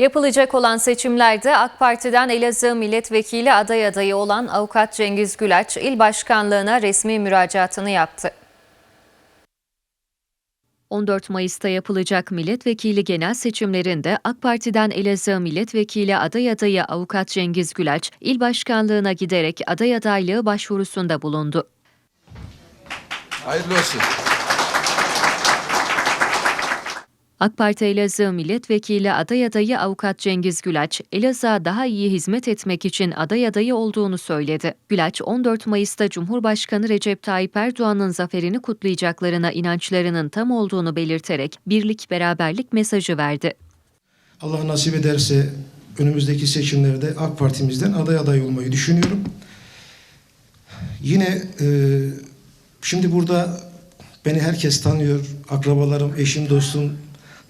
Yapılacak olan seçimlerde AK Parti'den Elazığ Milletvekili aday adayı olan avukat Cengiz Gülaç il başkanlığına resmi müracaatını yaptı. 14 Mayıs'ta yapılacak milletvekili genel seçimlerinde AK Parti'den Elazığ Milletvekili aday adayı avukat Cengiz Gülaç il başkanlığına giderek aday adaylığı başvurusunda bulundu. Hayırlı olsun. AK Parti Elazığ Milletvekili aday adayı avukat Cengiz Gülaç, Elazığ'a daha iyi hizmet etmek için aday adayı olduğunu söyledi. Gülaç, 14 Mayıs'ta Cumhurbaşkanı Recep Tayyip Erdoğan'ın zaferini kutlayacaklarına inançlarının tam olduğunu belirterek birlik beraberlik mesajı verdi. Allah nasip ederse önümüzdeki seçimlerde AK Parti'mizden aday aday olmayı düşünüyorum. Yine e, şimdi burada beni herkes tanıyor. Akrabalarım, eşim,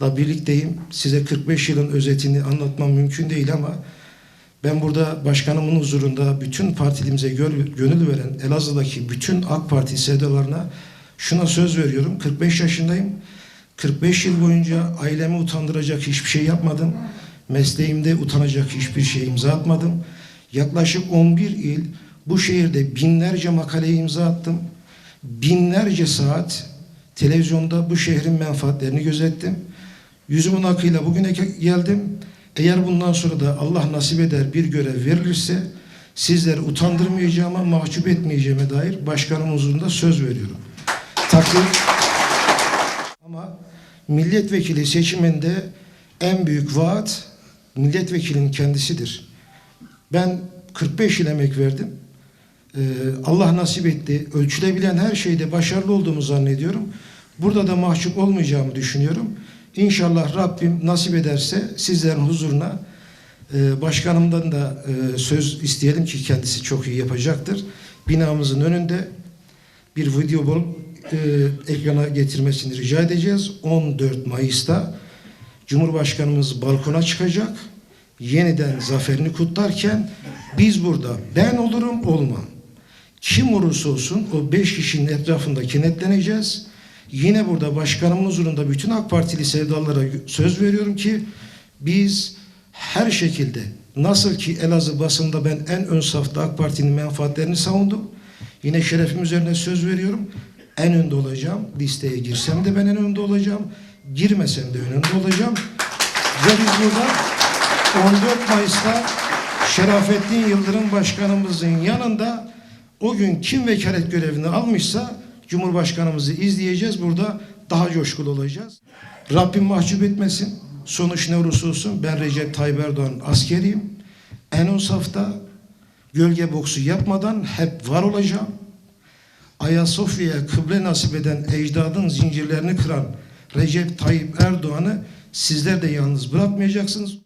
dostumla birlikteyim. Size 45 yılın özetini anlatmam mümkün değil ama ben burada başkanımın huzurunda bütün partilimize gö- gönül veren Elazığ'daki bütün AK Parti sevdalarına şuna söz veriyorum. 45 yaşındayım. 45 yıl boyunca ailemi utandıracak hiçbir şey yapmadım. Mesleğimde utanacak hiçbir şey imza atmadım. Yaklaşık 11 il bu şehirde binlerce makaleye imza attım. Binlerce saat televizyonda bu şehrin menfaatlerini gözettim. Yüzümün akıyla bugüne geldim. Eğer bundan sonra da Allah nasip eder bir görev verilirse sizleri utandırmayacağıma, mahcup etmeyeceğime dair başkanım huzurunda söz veriyorum. Takdir ama milletvekili seçiminde en büyük vaat milletvekilinin kendisidir. Ben 45 yıl emek verdim. Ee, Allah nasip etti. Ölçülebilen her şeyde başarılı olduğumu zannediyorum. Burada da mahcup olmayacağımı düşünüyorum. İnşallah Rabbim nasip ederse sizlerin huzuruna e, başkanımdan da e, söz isteyelim ki kendisi çok iyi yapacaktır. Binamızın önünde bir video bol e, ekrana getirmesini rica edeceğiz. 14 Mayıs'ta Cumhurbaşkanımız balkona çıkacak. Yeniden zaferini kutlarken biz burada ben olurum olmam. Kim olursa olsun o beş kişinin etrafında kenetleneceğiz. Yine burada başkanımın huzurunda bütün AK Partili sevdalara söz veriyorum ki biz her şekilde nasıl ki Elazığ basında ben en ön safta AK Parti'nin menfaatlerini savundum. Yine şerefim üzerine söz veriyorum. En önde olacağım. Listeye girsem de ben en önde olacağım. Girmesem de en olacağım. Ve biz burada 14 Mayıs'ta Şerafettin Yıldırım Başkanımızın yanında o gün kim vekalet görevini almışsa Cumhurbaşkanımızı izleyeceğiz. Burada daha coşkulu olacağız. Rabbim mahcup etmesin. Sonuç ne olursa olsun ben Recep Tayyip Erdoğan askeriyim. En ön safta gölge boksu yapmadan hep var olacağım. Ayasofya'ya kıble nasip eden ecdadın zincirlerini kıran Recep Tayyip Erdoğan'ı sizler de yalnız bırakmayacaksınız.